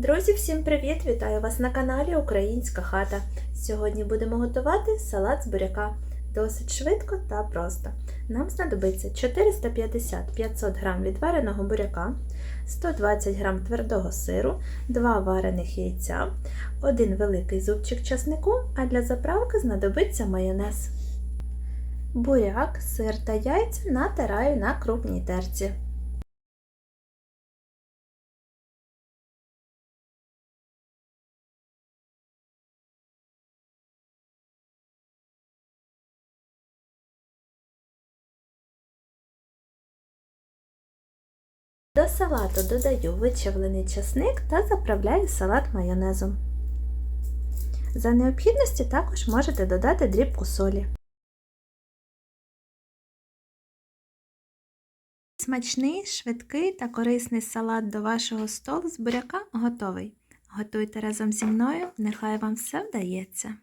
Друзі, всім привіт! Вітаю вас на каналі Українська хата. Сьогодні будемо готувати салат з буряка. Досить швидко та просто. Нам знадобиться 450-500 г відвареного буряка, 120 г твердого сиру, 2 варених яйця, 1 великий зубчик часнику, а для заправки знадобиться майонез. Буряк, сир та яйця натираю на крупній терці. До салату додаю вичавлений часник та заправляю салат майонезом. За необхідності також можете додати дрібку солі. Смачний, швидкий та корисний салат до вашого столу з буряка готовий. Готуйте разом зі мною, нехай вам все вдається.